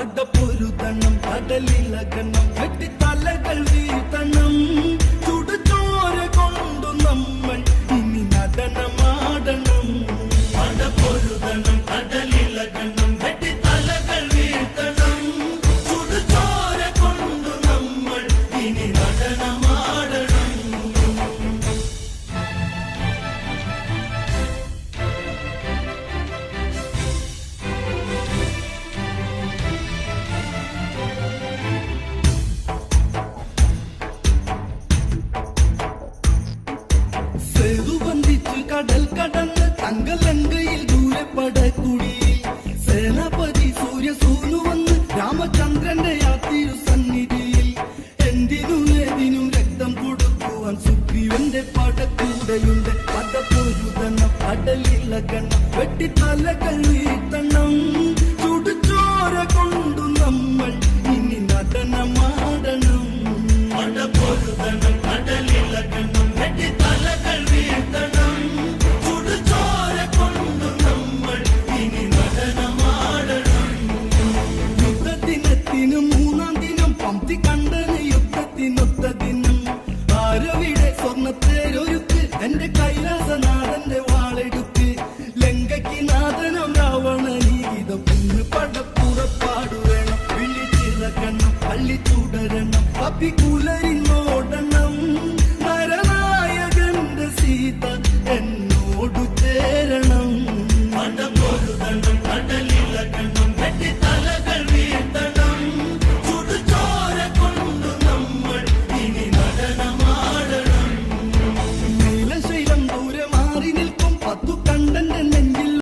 ஆட பொருதனம் கடலில் அகனம் வெட்டி தலைகள் കടൽ കടന്ന് തങ്കലങ്കയിൽ ദൂരപ്പടക്കുടിയിൽ സേനാപതി സൂര്യ സൂനു വന്ന് രാമചന്ദ്രന്റെ യാത്തിരു സന്നിധിയിൽ. ഏതിനും രക്തം കൊടുക്കുവാൻ സുഗ്രീവന്റെ ചുടുചോര കൊണ്ട് എന്റെ കൈലാസനാഥന്റെ വാളെടുത്ത് ലങ്കയ്ക്ക് നാഥനം രാവണ ഗീതം ഇന്ന് പടപ്പുറപ്പാട് വേണം വിളിച്ചിറക്കണം പള്ളി തുടരണം. അഭികൂല